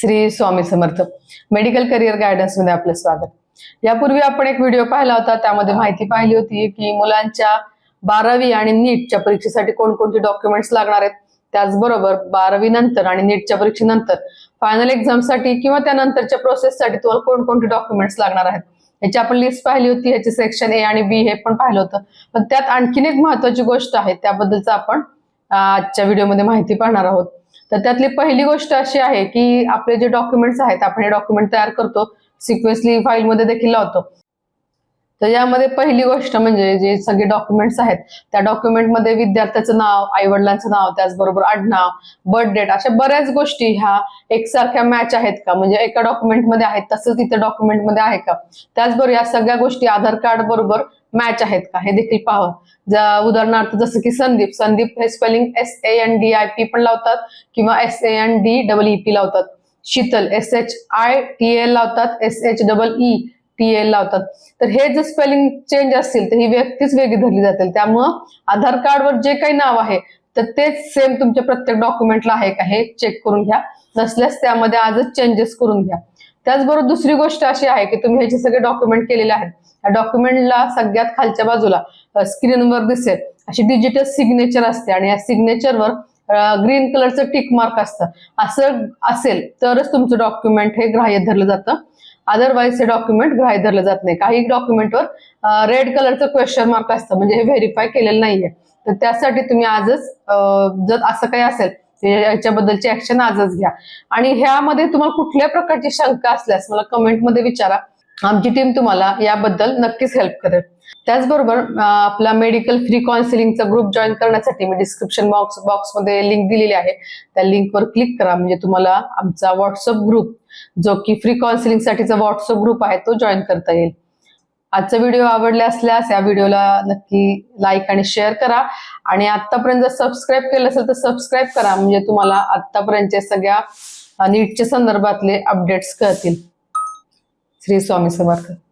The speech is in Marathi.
श्री स्वामी समर्थ. मेडिकल करिअर गायडन्समध्ये आपलं स्वागत. यापूर्वी आपण एक व्हिडिओ पाहिला होता त्यामध्ये माहिती पाहिली होती की मुलांच्या बारावी आणि नीटच्या परीक्षेसाठी कोणकोणते डॉक्युमेंट्स लागणार आहेत. त्याचबरोबर बारावी नंतर आणि नीटच्या परीक्षेनंतर फायनल एक्झामसाठी किंवा त्यानंतरच्या प्रोसेससाठी तुम्हाला कोणकोणते डॉक्युमेंट्स लागणार आहेत. याची आपण लिस्ट पाहिली होती याचे सेक्शन ए आणि बी हे पण पाहिलं होतं. पण त्यात आणखीन एक महत्वाची गोष्ट आहे त्याबद्दलचं आपण आजच्या व्हिडिओमध्ये माहिती पाहणार आहोत. तर त्यातली पहिली गोष्ट अशी आहे की आपले जे डॉक्युमेंट्स आहेत आपण हे डॉक्युमेंट तयार करतो. सिक्वेन्सली फाईलमध्ये देखील लावतो. तर यामध्ये पहिली गोष्ट म्हणजे जे सगळे डॉक्युमेंट्स आहेत त्या डॉक्युमेंटमध्ये विद्यार्थ्याचं नाव आईवडिलांचं नाव त्याचबरोबर आडनाव बर्थ डेट अशा बऱ्याच गोष्टी ह्या एकसारख्या मॅच आहेत का? म्हणजे एका डॉक्युमेंटमध्ये आहेत तसंच इतर डॉक्युमेंटमध्ये आहे का? त्याचबरोबर या सगळ्या गोष्टी आधार कार्ड बरोबर मॅच आहेत का? हे देखील पाहावं. ज्या उदाहरणार्थ जसं की संदीप संदीप हे spelling S A N D I P पण लावतात किंवा S A N D double E P लावतात. Sheetal S H I T L लावतात S H double E T L लावतात. तर हे जर स्पेलिंग चेंज असतील तर ही व्यक्तीच वेगळी धरली जातील. त्यामुळं आधार कार्डवर जे काही नाव आहे तर तेच सेम तुमच्या प्रत्येक डॉक्युमेंटला आहे का हे चेक करून घ्या. नसल्यास त्यामध्ये आजच चेंजेस करून घ्या. त्याचबरोबर दुसरी गोष्ट अशी आहे की तुम्ही ह्याचे सगळे डॉक्युमेंट केलेले आहेत या डॉक्युमेंटला सगळ्यात खालच्या बाजूला स्क्रीनवर दिसेल. अशी डिजिटल सिग्नेचर असते आणि या सिग्नेचरवर ग्रीन कलरचं टिक मार्क असतं. असं असेल तरच तुमचं डॉक्युमेंट हे ग्राह्य धरलं जातं. अदरवाईज हे डॉक्युमेंट ग्राह्य धरलं जात नाही. काही डॉक्युमेंटवर रेड कलरचं क्वेश्चन मार्क असतं. म्हणजे हे व्हेरीफाय केलेलं नाहीये. तर त्यासाठी तुम्ही आजच जर असं काही असेल याच्याबद्दलची ऍक्शन आजच घ्या. आणि ह्यामध्ये तुम्हाला कुठल्या प्रकारची शंका असल्यास मला कमेंटमध्ये विचारा. आमची टीम तुम्हाला याबद्दल नक्कीच हेल्प करेल. त्याचबरोबर आपला मेडिकल फ्री काउन्सिलिंगचा ग्रुप जॉईन करण्यासाठी मी डिस्क्रिप्शन बॉक्स बॉक्समध्ये लिंक दिलेली आहे. त्या लिंकवर क्लिक करा. म्हणजे तुम्हाला आमचा व्हॉट्सअप ग्रुप जो की फ्री काउन्सिलिंगसाठीचा व्हॉट्सअप ग्रुप आहे तो जॉईन करता येईल. आजचा व्हिडिओ आवडला असल्यास या व्हिडिओला नक्की लाईक आणि शेअर करा. आणि आतापर्यंत जर सबस्क्राईब केलं असेल तर सबस्क्राईब करा. म्हणजे तुम्हाला आतापर्यंतच्या सगळ्या नीटच्या संदर्भातले अपडेट्स कळतील. श्री स्वामी समर्थ.